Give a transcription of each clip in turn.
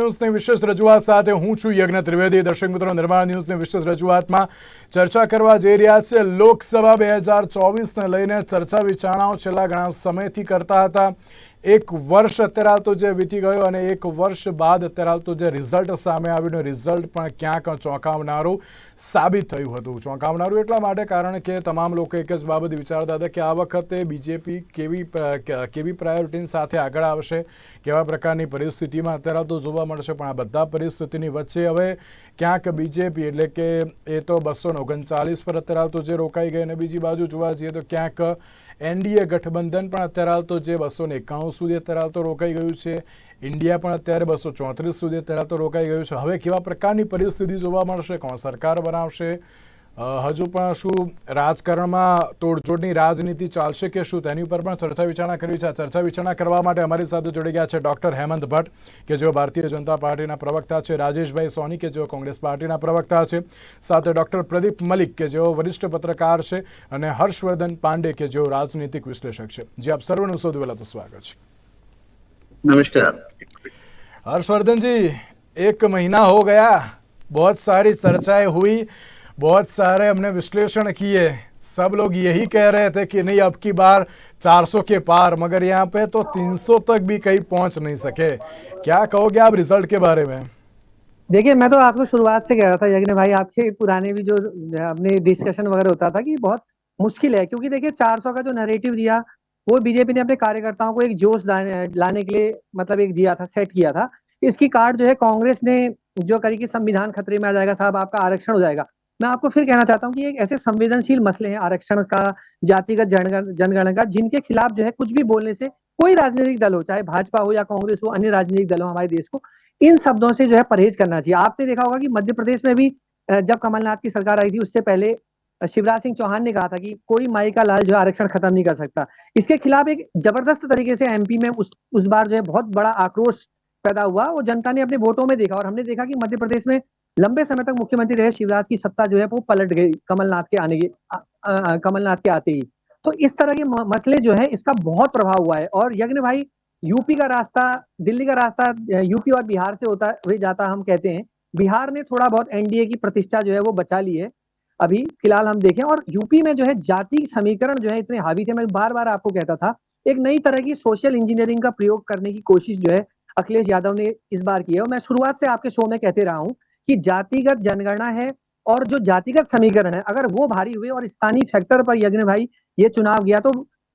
ન્યૂઝની વિશેષ રજૂઆત સાથે હું છું યજ્ઞ ત્રિવેદી. દર્શક મિત્રો, નિર્માણ ન્યૂઝની વિશેષ રજૂઆતમાં ચર્ચા કરવા જઈ રહ્યા છે. લોકસભા બે હજાર ચોવીસને લઈને ચર્ચા વિચારણાઓ છેલ્લા ઘણા સમયથી કરતા હતા. એક વર્ષ અત્યારે હાલ તો જે વીતી ગયો અને એક વર્ષ બાદ અત્યારે હાલ તો જે રિઝલ્ટ સામે આવ્યું રિઝલ્ટ પણ ક્યાંક ચોંકાવનારું સાબિત થયું હતું. ચોંકાવનારું એટલા માટે કારણ કે તમામ લોકો એક જ બાબત વિચારતા હતા કે આ વખતે બીજેપી કેવી કેવી પ્રાયોરિટી સાથે આગળ આવશે, કેવા પ્રકારની પરિસ્થિતિમાં અત્યારે તો જોવા મળશે, પણ આ બધા પરિસ્થિતિની વચ્ચે હવે ક્યાંક બીજેપી એટલે કે એ તો બસો ઓગણચાલીસ પર અત્યારે હાલ તો જે રોકાઈ ગઈ અને બીજી બાજુ જોવા જઈએ તો ક્યાંક એનડીએ ગઠબંધન પણ અત્યારે હાલ તો જે બસો ને એકાણું સુધી અત્યારે હાલ તો રોકાઈ ગયું છે. ઇન્ડિયા પણ અત્યારે બસો ચોત્રીસ સુધી અત્યારે તો રોકાઈ ગયું છે. હવે કેવા પ્રકારની પરિસ્થિતિ જોવા મળશે? કોણ સરકાર બનાવશે? હજુ પણ શું રાજકારણમાં તોડજોડની રાજનીતિ ચાલશે કે શું? તેની ઉપર પણ ચર્ચા વિચારણા કરવી છે. ચર્ચા વિચારણા કરવા માટે અમારી સાથે જોડી ગયા છે ડોક્ટર હેમંત ભટ્ટ કે જેઓ ભારતીય જનતા પાર્ટીના પ્રવક્તા છે રાજેશભાઈ સોની કે જેઓ કોંગ્રેસ પાર્ટીના પ્રવક્તા છે સાથે ડોક્ટર પ્રદીપ મલિક કે જેઓ વરિષ્ઠ પત્રકાર છે અને હર્ષવર્ધન પાંડે કે જેઓ રાજનીતિક વિશ્લેષક છે. જે આપ સર્વનું શોધવેલા તો સ્વાગત છે. નમસ્કાર. હર્ષવર્ધનજી એક મહિના હો ગયા. બહુ સારી ચર્ચાએ હોઈ. बहुत सारे हमने विश्लेषण किए। सब लोग यही कह रहे थे कि नहीं, अब की बार 400 के पार, मगर यहाँ पे तो 300 तक भी कहीं पहुँच नहीं सके। क्या कहोगे आप रिज़ल्ट के बारे में? देखिए, मैं तो आपको शुरुआत से कह रहा था, यज्ञ भाई, आपके पुराने भी जो अपने डिस्कशन वगैरह होता था कि बहुत मुश्किल है, क्योंकि देखिए 400 का जो नैरेटिव दिया, वो बीजेपी ने अपने कार्यकर्ताओं को एक जोश लाने के लिए मतलब एक दिया था सेट किया था। इसकी कार्ड जो है, कांग्रेस ने जो करी कि संविधान खतरे में आ जाएगा साहब, आपका आरक्षण हो जाएगा। मैं आपको फिर कहना चाहता हूँ कि एक ऐसे संवेदनशील मसले हैं आरक्षण का, जातिगत जनगण, जनगणना का जिनके खिलाफ जो है कुछ भी बोलने से कोई राजनीतिक दल हो, चाहे भाजपा हो या कांग्रेस हो, अन्य राजनीतिक दल हो हमारे देश को, इन शब्दों से जो है परहेज करना चाहिए। आपने देखा होगा कि मध्य प्रदेश में भी जब कमलनाथ की सरकार आई थी, उससे पहले शिवराज सिंह चौहान ने कहा था कि कोई माई का लाल जो है आरक्षण खत्म नहीं कर सकता। इसके खिलाफ एक ज़बरदस्त तरीके से एमपी में उस उस बार जो है बहुत बड़ा आक्रोश पैदा हुआ वो जनता ने अपने वोटों में देखा और हमने देखा कि मध्य प्रदेश में लंबे समय तक मुख्यमंत्री रहे, शिवराज की सत्ता जो है वो पलट गई कमलनाथ के आने के कमलनाथ के आते ही। तो इस तरह के मसले जो है, इसका बहुत प्रभाव हुआ है। और यज्ञ भाई, यूपी का रास्ता, दिल्ली का रास्ता यूपी और बिहार से होता, हुए जाता हम कहते हैं। बिहार ने थोड़ा बहुत एनडीए की प्रतिष्ठा जो है वो बचा ली है। अभी फ़िलहाल हम देखें, और यूपी में जो है जाति समीकरण जो है इतने हावी थे, मैं बार बार आपको कहता था, एक नई तरह की सोशल इंजीनियरिंग का प्रयोग करने की कोशिश जो है अखिलेश यादव ने इस बार की है। और मैं शुरुआत से आपके शो में कहते रहा हूँ कि जातिगत जनगणना है और जो जातिगत समीकरण है, अगर वो भारी हुए और स्थानीय फैक्टर पर यज्ञ भाई ये चुनाव गया तो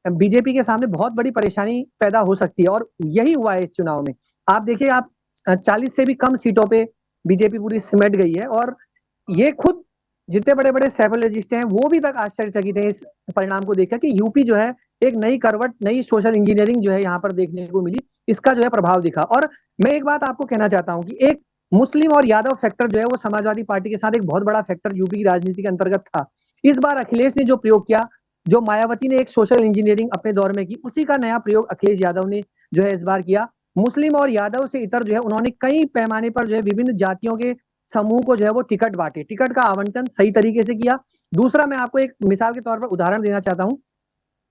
बीजेपी के सामने बहुत बड़ी परेशानी पैदा हो सकती है और यही हुआ है इस चुनाव में। आप देखिए, आप चालीस से भी कम सीटों पे बीजेपी पूरी सिमट गई है और ये खुद जितने बड़े बड़े साइकोलॉजिस्ट हैं, वो भी तक आश्चर्यचकित हैं इस परिणाम को देखकर कि यूपी जो है, एक नई करवट, नई सोशल इंजीनियरिंग जो है यहाँ पर देखने को मिली, इसका जो है प्रभाव दिखा। और मैं एक बात आपको कहना चाहता हूँ कि एक मुस्लिम और यादव फैक्टर जो है वो समाजवादी पार्टी के साथ एक बहुत बड़ा फैक्टर यूपी की राजनीति के अंतर्गत था। इस बार अखिलेश ने जो प्रयोग किया, जो मायावती ने एक सोशल इंजीनियरिंग अपने दौर में की, उसी का नया प्रयोग अखिलेश यादव ने जो है इस बार किया। मुस्लिम और यादव से इतर जो है उन्होंने कई पैमाने पर जो है विभिन्न जातियों के समूह को जो है वो टिकट बांटे। टिकट का आवंटन सही तरीके से किया। दूसरा मैं आपको एक मिसाल के तौर पर उदाहरण देना चाहता हूँ।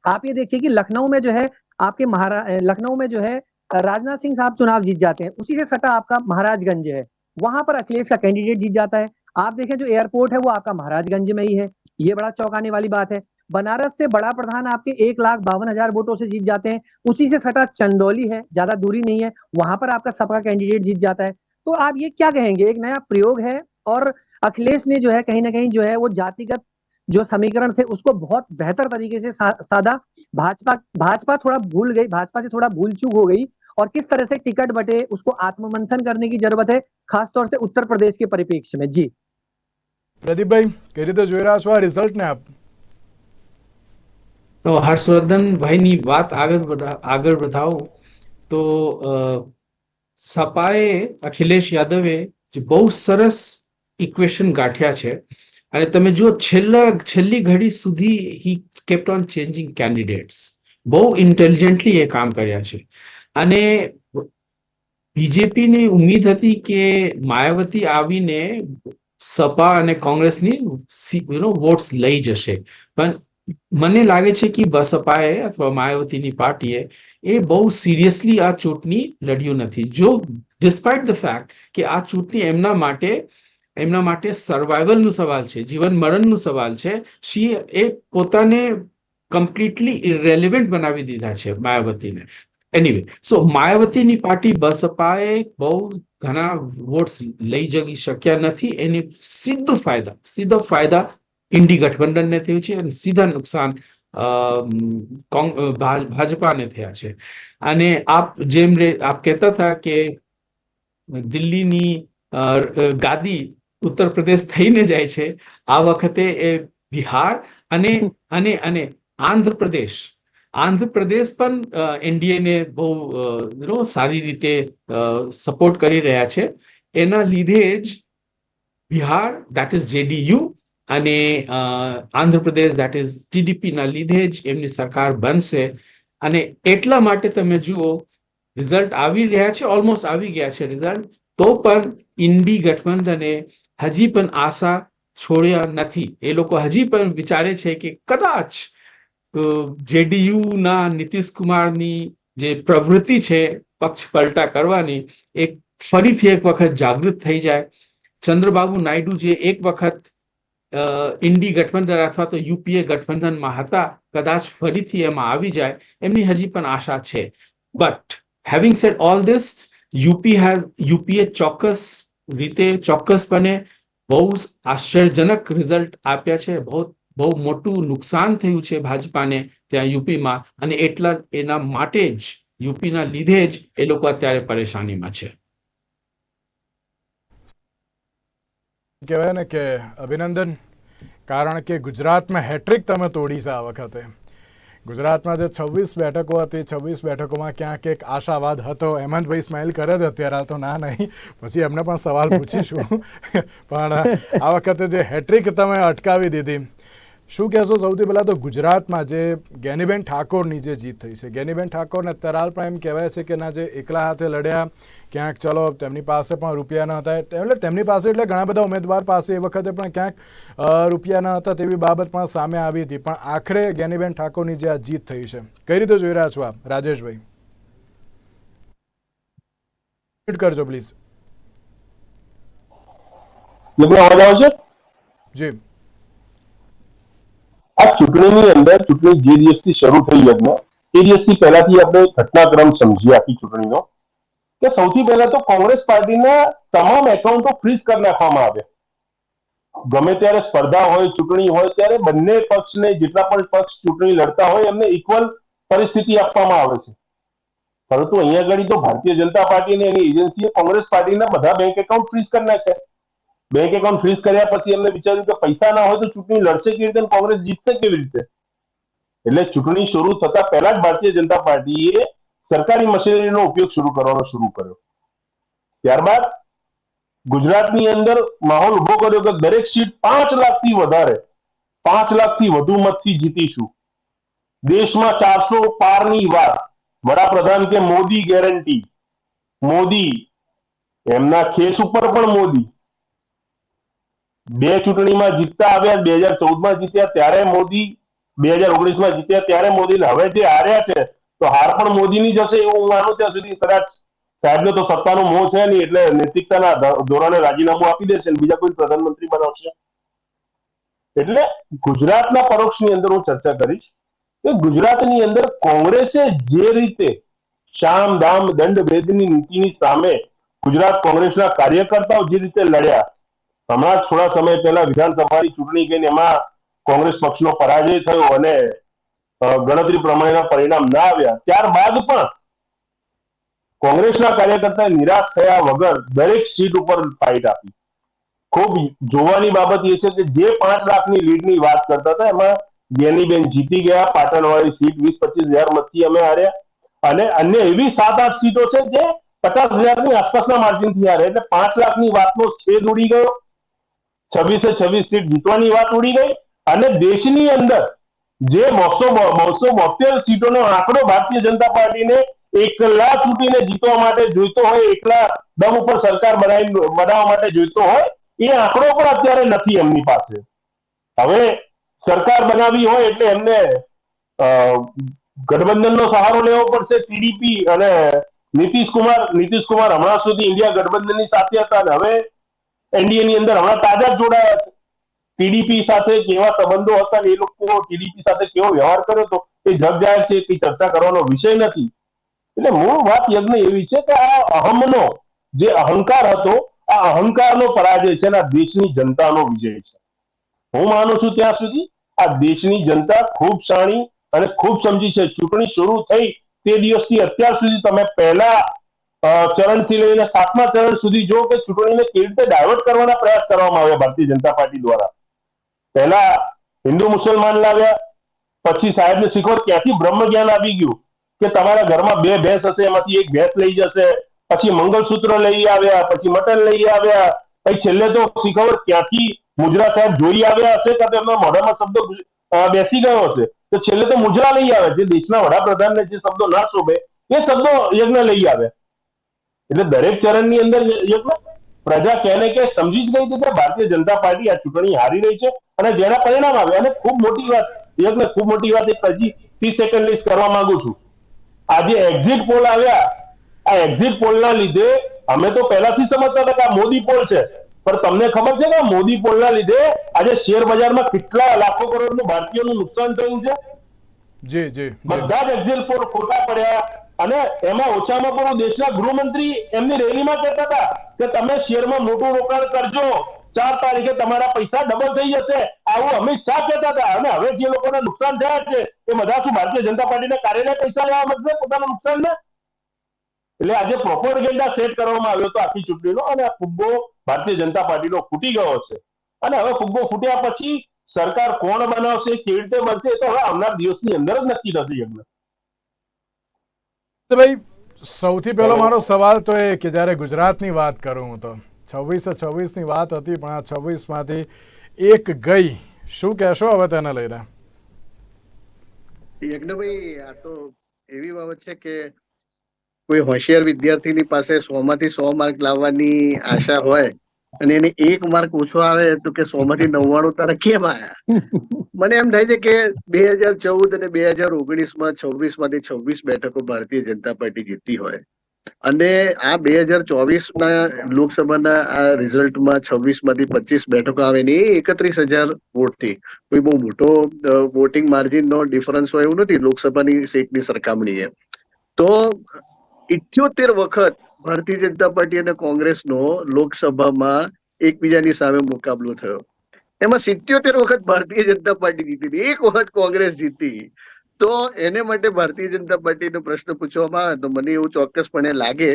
आप ये देखिए कि लखनऊ में जो है आपके महारा, लखनऊ में जो है राजनाथ सिंह साहब चुनाव जीत जाते हैं। उसी से सटा आपका महाराजगंज है। वहाँ पर अखिलेश का कैंडिडेट जीत जाता है। आप देखें जो एयरपोर्ट है वो आपका महाराजगंज में ही है। ये बड़ा चौंकाने वाली बात है। बनारस से बड़ा प्रधान आपके एक लाख बावन हज़ार वोटों से जीत जाते हैं। उसी से सटा चंदौली है ज़्यादा दूरी नहीं है। वहाँ पर आपका सबका कैंडिडेट जीत जाता है। तो आप ये क्या कहेंगे? एक नया प्रयोग है और अखिलेश ने जो है कहीं ना कहीं जो है वो जातिगत जो समीकरण थे उसको बहुत बेहतर तरीके से सा, साधा। भाजपा भाजपा थोड़ा भूल गई भाजपा से थोड़ा भूल चूक हो गई। और किस तरह से टिकट बटे उसको आत्ममंथन करने की जरूरत है खासतौर से उत्तर प्रदेश के परिप्रेक्ष्य में जी પ્રદીપ ભાઈ કઈ રીતે જોઈ રહ્યા છો આ રિઝલ્ટને આપ તો હર્ષવર્ધન ભાઈની વાત આગળ વધા- આગળ વધાવું તો અ, સપાએ અખિલેશ યાદવે જે બહુ સરસ ઇક્વેશન ગાંઠ્યા છે અને તમે જુઓ છેલ્લા છેલ્લી ઘડી સુધી he kept on changing candidates બહુ ઇન્ટેલિજન્ટલી એ કામ કર્યા છે અને બીજેપીને ઉમ્મીદ હતી કે માયાવતી આવીને સપા અને કોંગ્રેસની યુ વોટ્સ લઈ જશે. પણ મને લાગે છે કે બસપાએ અથવા માયાવતીની પાર્ટીએ એ બહુ સિરિયસલી આ ચૂંટણી લડ્યું નથી. જો ડિસ્પાઇટ ધ ફેક્ટ કે આ ચૂંટણી એમના માટે એમના માટે સર્વાઈવલનું સવાલ છે જીવન મરણનું સવાલ છે, શી એ પોતાને કમ્પ્લીટલી ઇરેલિવન્ટ બનાવી દીધા છે માયાવતીને. એનીવે સો માયાવતીની પાર્ટી બસપાએ બહુ ઘણા વોટ્સ લઈ જઈ શક્યા નથી. એને સીધો ફાયદા સીધો ફાયદા ઇન્ડી ગઠબંધનને થયું છે અને સીધા નુકસાન ભાજપાને થયા છે. અને આપ જેમ રે, આપ કહેતા હતા કે દિલ્હીની ગાદી ઉત્તર પ્રદેશ થઈને જાય છે. આ વખતે એ બિહાર અને અને અને આંધ્રપ્રદેશ આંધ્રપ્રદેશ પણ એનડીએને બહુ નો સારી રીતે સપોર્ટ કરી રહ્યા છે. એના લીધે જ બિહાર દેટ ઇઝ જેડીયુ અને આંધ્રપ્રદેશ દેટ ઇઝ ટીડીપીના લીધે જ એમની સરકાર બનશે. અને એટલા માટે તમે જુઓ રિઝલ્ટ આવી રહ્યા છે ઓલમોસ્ટ આવી ગયા છે રિઝલ્ટ તો પણ ઇન્ડી ગઠબંધને હજી પણ આશા છોડ્યા નથી. એ લોકો હજી પણ વિચારે છે કે કદાચ જેડીયુ ના નીતિશ કુમારની જે પ્રવૃત્તિ છે, પક્ષ પલટા કરવાની એક ફરીથી એક વખત જાગૃત થઈ જાય. ચંદ્રબાબુ નાયડુ જે એક વખત ઇન્ડી ગઠબંધન અથવા તો યુપીએ ગઠબંધનમાં હતા, કદાચ ફરીથી એમાં આવી જાય, એમની હજી પણ આશા છે. But having said all this UP has UPA ચોક્કસ રીતે ચોક્કસપણે બહુ આશ્ચર્યજનક રિઝલ્ટ આપ્યા છે, બહુ બહુ મોટું નુકસાન થયું છે ભાજપાને ત્યાં યુપીમાં અને એટલા એના માટે જ યુપીના લીધે જ એ લોકો અત્યારે પરેશાનીમાં છે. કહેવાય ને કે અભિનંદન કારણ કે ગુજરાતમાં હેટ્રિક તમે તોડી છે આ વખતે. ગુજરાતમાં જે છવ્વીસ બેઠકો હતી છવ્વીસ બેઠકોમાં ક્યાંક એક આશાવાદ હતો. હેમંતભાઈ સ્માઇલ કરે છે અત્યારે હાલ તો ના નહીં. પછી એમને પણ સવાલ પૂછીશું. પણ આ વખતે જે હેટ્રિક તમે અટકાવી દીધી શું કહેશો સૌથી પહેલાં તો ગુજરાતમાં જે ગેનીબેન ઠાકોરની જે જીત થઈ છે ગેનીબેન ઠાકોરને તરાલ પણ એમ કહેવાય છે કે ના જે એકલા હાથે લડ્યા ક્યાંક ચલો તેમની પાસે પણ રૂપિયા ન હતા એટલે તેમની પાસે એટલે ઘણા બધા ઉમેદવાર પાસે એ વખતે પણ ક્યાંક રૂપિયા ન હતા તેવી બાબત પણ સામે આવી હતી. પણ આખરે જ્ઞાનીબેન ઠાકોરની જે આ જીત થઈ છે કઈ રીતે જોઈ રહ્યા છો આપ રાજેશભાઈ? કરજો પ્લીઝ અવાજ આવે છે? જી. ચૂંટણીની અંદર ચૂંટણી જે દિવસથી શરૂ થઈ યજ્ઞ. એ દિવસથી પહેલાથી આપણે ઘટનાક્રમ સમજી આખી ચૂંટણીનો. કે સૌથી પહેલા તો કોંગ્રેસ પાર્ટીના તમામ એકાઉન્ટો ફ્રીઝ કરી નાખવામાં આવ્યા. ગમે ત્યારે સ્પર્ધા હોય, ચૂંટણી હોય, ત્યારે બંને પક્ષને જેટલા પણ પક્ષ ચૂંટણી લડતા હોય, એમને ઇક્વલ પરિસ્થિતિ આપવામાં આવે છે. પરંતુ અહીંયા આગળ તો ભારતીય જનતા પાર્ટી અને એની એજન્સીએ કોંગ્રેસ પાર્ટીના બધા બેંક એકાઉન્ટ ફ્રીઝ કરી નાખ્યા. બેંક એકાઉન્ટ ફ્રીઝ કર્યા પછી એમને વિચાર્યું કે પૈસા ના હોય તો ચૂંટણી લડશે કેવી રીતે કોંગ્રેસ જીતશે કેવી રીતે? એટલે ચૂંટણી શરૂ થતા પહેલા જ ભારતીય જનતા પાર્ટીએ સરકારી મશીનરીનો ઉપયોગ શરૂ કરવાનો શરૂ કર્યો. ત્યારબાદ ગુજરાતની અંદર માહોલ ઊભો કર્યો કે દરેક સીટ પાંચ લાખથી વધારે, પાંચ લાખથી વધુ મતથી જીતીશું. દેશમાં ચારસો પારની વાત. વડાપ્રધાન કે મોદી ગેરંટી. મોદી. એમના ખેસ ઉપર પણ મોદી. બે ચૂંટણીમાં જીતતા આવ્યા, બે હજાર ચૌદમાં જીત્યા, ત્યારે મોદી, બે હજાર ઓગણીસમાં જીત્યા, ત્યારે મોદી. હવે જે હાર્યા છે, તો હાર પણ મોદીની જશે એવું હું માનું ત્યાં સુધી. કદાચ સાહેબને તો સત્તાનો મોહ છે નહીં, એટલે નૈતિકતાના ધોરણે રાજીનામું આપી દેશે બીજા કોઈ પ્રધાનમંત્રી બનાવશે. એટલે ગુજરાતના પરોક્ષની અંદર હું ચર્ચા કરીશ કે ગુજરાતની અંદર કોંગ્રેસે જે રીતે શામ દામ દંડ ભેદની નીતિની સામે ગુજરાત કોંગ્રેસના કાર્યકર્તાઓ જે રીતે લડ્યા હમણાં થોડા સમય પહેલા વિધાનસભાની ચૂંટણી ગઈ એમાં કોંગ્રેસ પક્ષનો પરાજય થયો અને ગણતરી પ્રમાણેના પરિણામ ના આવ્યા. ત્યારબાદ પણ કોંગ્રેસના કાર્યકર્તા નિરાશ થયા વગર દરેક સીટ ઉપર ફાઇટ આપી. ખૂબ જોવાની બાબત એ છે કે જે પાંચ લાખની લીડની વાત કરતા હતા, એમાં જેનીબેન જીતી ગયા, પાટણવાળી સીટ વીસ પચીસ હજાર મતથી અમે હાર્યા. અને અન્ય એવી સાત આઠ સીટો છે જે પચાસ હજારની આસપાસના માર્જિનથી હારે એટલે પાંચ લાખની વાતનો છેદ ઉડી ગયો. છવ્વીસે છવ્વીસ સીટ જીતવાની વાત ઉડી ગઈ અને દેશની અંદર જે બસો બસો બોતેર સીટોનો આંકડો ભારતીય જનતા પાર્ટીને એકલા ચૂંટીને જીતવા માટે જોઈતો હોય, એકલા દમ ઉપર સરકાર બનાવી, બનાવવા માટે જોઈતો હોય, એ આંકડો પણ અત્યારે નથી એમની પાસે. હવે સરકાર બનાવી હોય એટલે એમને ગઠબંધનનો સહારો લેવો પડશે ટીડીપી અને નીતિશ કુમાર નીતિશ કુમાર હમણાં સુધી ઇન્ડિયા ગઠબંધનની સાથે હતા અને હવે એનડીએ અંદર હમણાં તાજા જોડાયા છે. ટીડીપી સાથે કેવા સંબંધો હતા એ લોકો ટીડીપી સાથે કેવો વ્યવહાર કર્યો હતો, એ જગ જાહેર છે કે ચર્ચા કરવાનો વિષય નથી. એટલે મૂળ વાત યજ્ઞ એવી છે કે આ અહમનો જે અહંકાર હતો, આ અહંકારનો પરાજય છે અને આ દેશની જનતાનો વિજય છે. હું માનું છું ત્યાં સુધી આ દેશની જનતા ખૂબ શાણી અને ખૂબ સમજી છે. ચૂંટણી શરૂ થઈ તે દિવસથી અત્યાર સુધી તમે પહેલા ચરણથી લઈને સાતમા ચરણ સુધી જો કે ચૂંટણીને કેવી રીતે ડાયવર્ટ કરવાના પ્રયાસ કરવામાં આવ્યા ભારતીય જનતા પાર્ટી દ્વારા. પહેલા હિન્દુ મુસલમાન લાવ્યા, પછી સાહેબને શીખવત ક્યાંથી બ્રહ્મ જ્ઞાન આવી ગયું કે તમારા ઘરમાં બે ભેંસ હશે, એમાંથી એક ભેંસ લઈ જશે, પછી મંગળસૂત્ર લઈ આવ્યા, પછી મટન લઈ આવ્યા. પછી છેલ્લે તો શીખવત ક્યાંથી મુજરા સાહેબ જોઈ આવ્યા હશે કે એમના મોઢામાં શબ્દ બેસી ગયો હશે? તો છેલ્લે તો મુજરા લઈ આવે જે દેશના વડાપ્રધાનને જે શબ્દો ના શોભે, એ શબ્દો યજ્ઞ લઈ આવે એટલે દરેક ચરણની અંદર પ્રજા ક્યાંને કે સમજી જ ગઈ કે ભારતીય જનતા પાર્ટી આ ચૂંટણી હારી રહી છે અને જેના પરિણામ આવે અને ખૂબ મોટી વાત યજ્ઞ ખૂબ મોટી વાત એક હજી ત્રીસ સેકન્ડ લિસ્ટ કરવા માંગુ છું. આજે એક્ઝિટ પોલ આવ્યા. આ એક્ઝિટ પોલના લીધે અમે તો પહેલાથી સમજતા હતા કે આ મોદી પોલ છે. પણ તમને ખબર છે કે મોદી મોદી પોલના લીધે આજે શેર બજારમાં કેટલા લાખો કરોડનું ભારતીયોનું નુકસાન થયું છે? જી જી. બધા જ એક્ઝિટ પોલ ખોટા પડ્યા. અને એમાં ઓછામાં પણ દેશના ગૃહમંત્રી એમની રેલીમાં કહેતા હતા કે તમે શેરમાં મોટું રોકાણ કરજો. ચાર તારીખે તમારા પૈસા ડબલ થઈ જશે. આવું અમિત શાહ કહેતા હતા. અને હવે જે લોકોને નુકસાન થયા છે, એ બધા શું ભારતીય જનતા પાર્ટીના કાર્યના પૈસા લેવા મળશે પોતાના નુકસાનને. એટલે આજે પ્રોપોગેન્ડા સેટ કરવામાં આવ્યો હતો આખી ચૂંટણીનો. અને આ ફુગ્ગો ભારતીય જનતા પાર્ટીનો ફૂટી ગયો છે અને હવે ફુગ્ગો ફૂટ્યા પછી સરકાર કોણ બનાવશે, કેવી રીતે બનશે, એ તો હવે આવનાર દિવસની અંદર જ નક્કી થશે યજ્ઞ. તો ભાઈ સૌથી પહેલો મારો સવાલ તો એ કે જ્યારે ગુજરાતની વાત કરું હું તો છવ્વીસો છવ્વીસની વાત હતી પણ આ છવ્વીસમાંથી એક ગઈ. શું કહેશો હવે તેને લઈને? યજ્ઞભાઈ આ તો એવી બાબત છે કે કોઈ હોશિયાર વિદ્યાર્થીની પાસે સો માંથી સો માર્ક લાવવાની આશા હોય અને એને એક માર્ક ઓછો આવે તો કે સો માંથી નવ્વાણું તારા કેમ આવ્યા મને એમ થાય છે કે બે હજાર ચૌદ અને બે હજાર ઓગણીસમાં છવ્વીસમાંથી છવ્વીસ બેઠકો ભારતીય જનતા પાર્ટી જીતી હોય. અને આ બે હજાર ચોવીસ ના લોકસભાના આ રિઝલ્ટમાં છવ્વીસમાંથી પચીસ બેઠકો આવે ને એ એકત્રીસ હજાર વોટથી. કોઈ બહુ મોટો વોટિંગ માર્જિન નો ડિફરન્સ હોય એવું નથી લોકસભાની સીટની સરખામણીએ. તો ઇઠ્યોતેર વખત ભારતીય જનતા પાર્ટી અને કોંગ્રેસનો લોકસભામાં એકબીજાની સામે મુકાબલો થયો. એમાં સિત્યોતેર વખત ભારતીય જનતા પાર્ટી જીતી એક વખત કોંગ્રેસ જીતી. તો એને માટે ભારતીય જનતા પાર્ટીનો પ્રશ્ન પૂછવામાં આવે તો મને એવું ચોક્કસપણે લાગે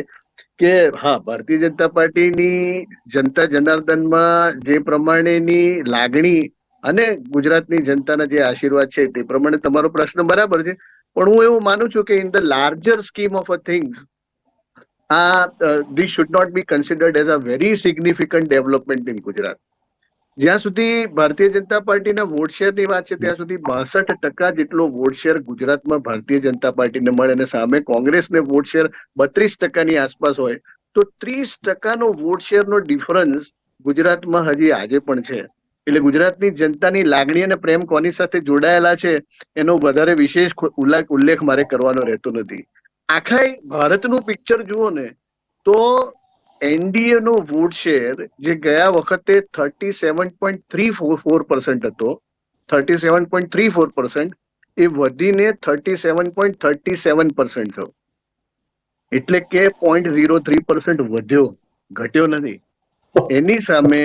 કે, હા, ભારતીય જનતા પાર્ટીની જનતા જનાર્દનમાં જે પ્રમાણેની લાગણી અને ગુજરાતની જનતાના જે આશીર્વાદ છે તે પ્રમાણે તમારો પ્રશ્ન બરાબર છે. પણ હું એવું માનું છું કે in the larger scheme of a things આ this should not be considered as a very significant development in Gujarat જ્યાં સુધી ભારતીય જનતા પાર્ટીના વોટ શેરની વાત છે, ત્યાં સુધી બાસઠ ટકા જેટલો વોટ શેર ગુજરાતમાં ભારતીય જનતા પાર્ટીને મળે અને સામે કોંગ્રેસને વોટ શેર બત્રીસ ટકાની આસપાસ હોય, તો ત્રીસ ટકાનો વોટ શેરનો ડિફરન્સ ગુજરાતમાં હજી આજે પણ છે. એટલે ગુજરાતની જનતાની લાગણી અને પ્રેમ કોની સાથે જોડાયેલા છે, એનો વધારે વિશેષ ઉલ્લેખ મારે કરવાનો રહેતો નથી. આખા ભારતનું પિક્ચર જુઓ ને, તો એનડીએ નો વોટ શેર જે ગયા વખતે thirty seven point three four percent હતો thirty seven point three four percent એ વધીને thirty seven point thirty seven percent થયો. એટલે કે પોઈન્ટ ઝીરો થ્રી પર્સન્ટ વધ્યો, ઘટ્યો નથી. એની સામે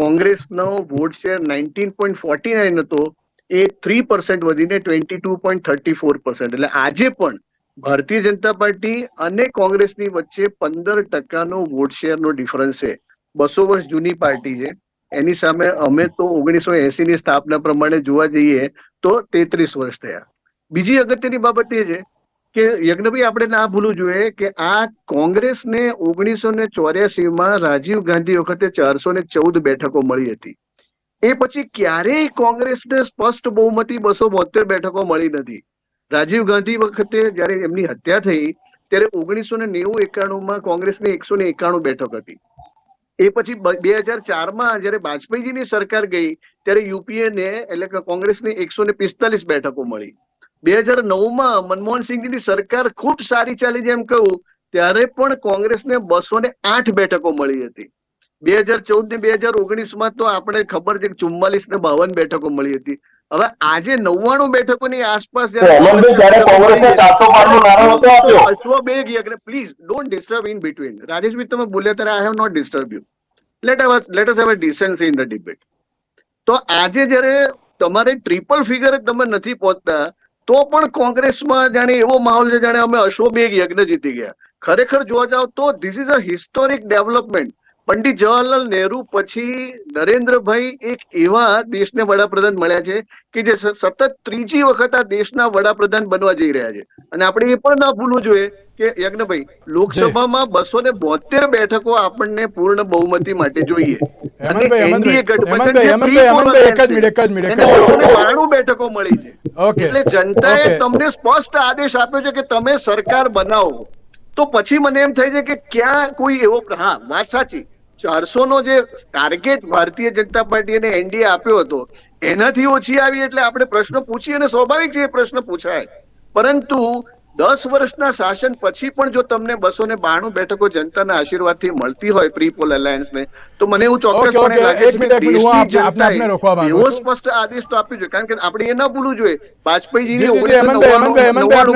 કોંગ્રેસનો vote share nineteen point forty nine હતો, એ થ્રી પર્સન્ટ વધીને twenty two point thirty four percent એટલે આજે પણ ભારતીય જનતા પાર્ટી અને કોંગ્રેસની વચ્ચે પંદર ટકાનો વોટ શેરનો ડિફરન્સ છે. બસો વર્ષ જૂની પાર્ટી છે. એની સામે અમે તો ઓગણીસો એસી ની સ્થાપના પ્રમાણે જોવા જઈએ તો તેત્રીસ વર્ષ થયા. બીજી અગત્યની બાબત એ છે કે યજ્ઞભાઈ, આપણે ના ભૂલવું જોઈએ કે આ કોંગ્રેસને ઓગણીસો ને ચોર્યાસી માં રાજીવ ગાંધી વખતે ચારસો ને ચૌદ બેઠકો મળી હતી. એ પછી ક્યારેય કોંગ્રેસને સ્પષ્ટ બહુમતી બસો બોતેર બેઠકો મળી નથી. રાજીવ ગાંધી વખતે જયારે એમની હત્યા થઈ, ત્યારે ઓગણીસો ને નેવું એકાણું માં કોંગ્રેસની એકસો ને એકાણું બેઠક હતી. એ પછી બે હજાર ચારમાં જયારે વાજપેયીજીની સરકાર ગઈ, ત્યારે યુપીએ ને એટલે કોંગ્રેસની એકસો ને પિસ્તાલીસ બેઠકો મળી. બે હજાર નવમાં મનમોહન સિંહની સરકાર ખૂબ સારી ચાલી જેમ કહું, ત્યારે પણ કોંગ્રેસને બસો ને આઠ બેઠકો મળી હતી. બે હજાર ચૌદ ને બે હજાર ઓગણીસમાં તો આપણે ખબર છે ચુમ્માલીસ ને બાવન બેઠકો મળી હતી. હવે આજે નવ્વાણું બેઠકોની આસપાસ અશ્વ અશ્વમેઘ યજ્ઞ please don't disturb in between Rajeshbhai તમે બોલ્યા ત્યારે I have not disturb you let us let us have a decency in the debate તો આજે જ્યારે તમારે ટ્રિપલ ફિગર તમે નથી પહોંચતા તો પણ કોંગ્રેસમાં જાણે એવો માહોલ છે જાણે અમે અશ્વમેઘ યજ્ઞ જીતી ગયા. ખરેખર જોવા જાવ તો this is a historic development Pandit Jawaharlal Nehru પછી નરેન્દ્રભાઈ એક એવા દેશને વડાપ્રધાન મળ્યા છે કે જે સતત ત્રીજી વખત આ દેશના વડાપ્રધાન બનવા જઈ રહ્યા છે. અને આપણે એ પણ ના ભૂલવું જોઈએ કે યજ્ઞભાઈ લોકસભામાં બસો ને બોતેર બેઠકો આપણને પૂર્ણ બહુમતી માટે જોઈએ. બેઠકો મળી છે. એટલે જનતાએ. તમને સ્પષ્ટ આદેશ આપ્યો છે કે તમે સરકાર બનાવો. તો પછી મને એમ થાય છે કે ક્યાં કોઈ એવો હા વાત સાચી. ચારસો નો જે ટાર્ગેટ ભારતીય જનતા પાર્ટીએ એનડીએ આપ્યો હતો એનાથી ઓછી આવી એટલે આપણે પ્રશ્ન પૂછીએ અને સ્વાભાવિક છે એ પ્રશ્ન પૂછાય. પરંતુ દસ વર્ષના શાસન પછી પણ જો તમને બસો ને બાણું બેઠકો જનતાના આશીર્વાદથી મળતી હોય પ્રી પોલ અલાયન્સ ને તો મને એવું ચોક્કસપણે લાગે છે કે દેશની જનતાએ એવો સ્પષ્ટ આદેશ તો આપ્યો છે કારણ કે આપણે એ ના ભૂલવું જોઈએ. વાજપેયીજીની ઓગણીસો આપને